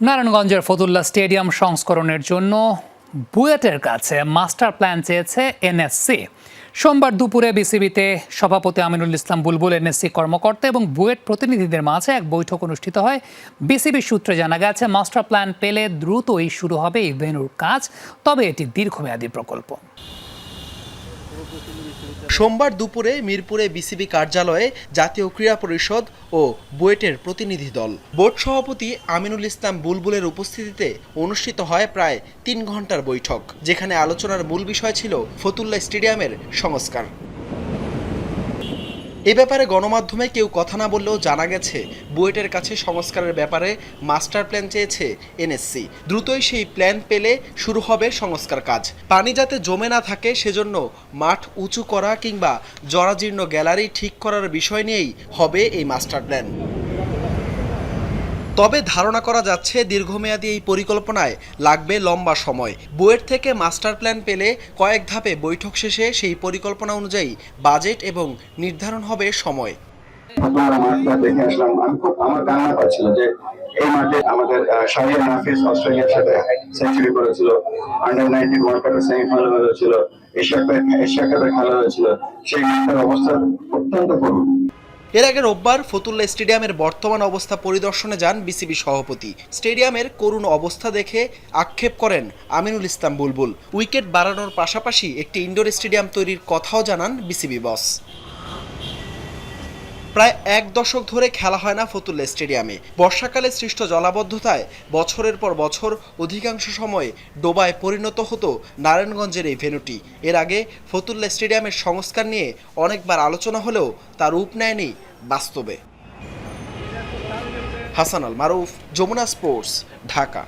নারায়ণগঞ্জের ফতুল্লা স্টেডিয়াম সংস্করণের জন্য বুয়েটের কাছে মাস্টার প্ল্যান চেয়েছে এনএসসি। সোমবার দুপুরে বিসিবিতে সভাপতি আমিনুল ইসলাম বুলবুল এনএসসি কর্মকর্তা এবং বুয়েট প্রতিনিধিদের মাঝে এক বৈঠক অনুষ্ঠিত হয়। বিসিবি সূত্রে জানা গেছে, মাস্টার প্ল্যান পেলে দ্রুতই শুরু হবে এই ভেনুর কাজ, তবে এটি দীর্ঘমেয়াদী প্রকল্প। সোমবার দুপুরে মিরপুরে বিসিবি কার্যালয়ে জাতীয় ক্রীড়া পরিষদ ও বুয়েটের প্রতিনিধি দল। বোর্ড সভাপতি আমিনুল ইসলাম বুলবুলের উপস্থিতিতে অনুষ্ঠিত হয় প্রায় তিন ঘণ্টার বৈঠক, যেখানে আলোচনার মূল বিষয় ছিল ফতুল্লা স্টেডিয়ামের সংস্কার। এ ব্যাপারে গণমাধ্যমে কেউ কথা না বললেও জানা গেছে, বুয়েটের কাছে সংস্কারের ব্যাপারে মাস্টার প্ল্যান চেয়েছে এনএসসি। দ্রুতই সেই প্ল্যান পেলে শুরু হবে সংস্কার কাজ। পানি যাতে জমে না থাকে, সেজন্য মাঠ উঁচু করা কিংবা জরাজীর্ণ গ্যালারি ঠিক করার বিষয় নিয়েই হবে এই মাস্টার প্ল্যান। তবে ধারণা করা যাচ্ছে দীর্ঘমেয়াদী এই পরিকল্পনায় লাগবে লম্বা সময়। বুয়েট থেকে মাস্টার প্ল্যান পেলে কয়েক ধাপে বৈঠক শেষে সেই পরিকল্পনা অনুযায়ী বাজেট এবং নির্ধারণ হবে সময়। এই মাঠে আমাদের হাফিজ অস্ট্রেলিয়ার সাথে সেঞ্চুরি করেছিল আন্ডার নাইনটিন ওয়ার্ল্ড কাপের সেমিফাইনাল হয়েছিল, এশিয়া কাপের এশিয়া কাপের খেলা হয়েছিল, সেই মাঠের অবস্থা অত্যন্ত করুণ। এর আগে রোববার ফতুল্লা স্টেডিয়ামের বর্তমান অবস্থা পরিদর্শনে যান বিসিবি সভাপতি। স্টেডিয়ামের করুণ অবস্থা দেখে আক্ষেপ করেন আমিনুল ইসলাম বুলবুল। উইকেট বাড়ানোর পাশাপাশি একটি ইনডোর স্টেডিয়াম তৈরির কথাও জানান বিসিবি বস। প্রায় এক দশক ধরে খেলা হয় না ফতুল্লা স্টেডিয়ামে। বর্ষাকালে সৃষ্ট জলাবদ্ধতায় বছরের পর বছর অধিকাংশ সময় ডোবায় পরিণত হতো নারায়ণগঞ্জের এই ভেন্যুটি। এর আগে ফতুল্লা স্টেডিয়ামের সংস্কার নিয়ে অনেকবার আলোচনা হলেও তার রূপ নেয়নি বাস্তবে। হাসান আল মারুফ, যমুনা স্পোর্টস, ঢাকা।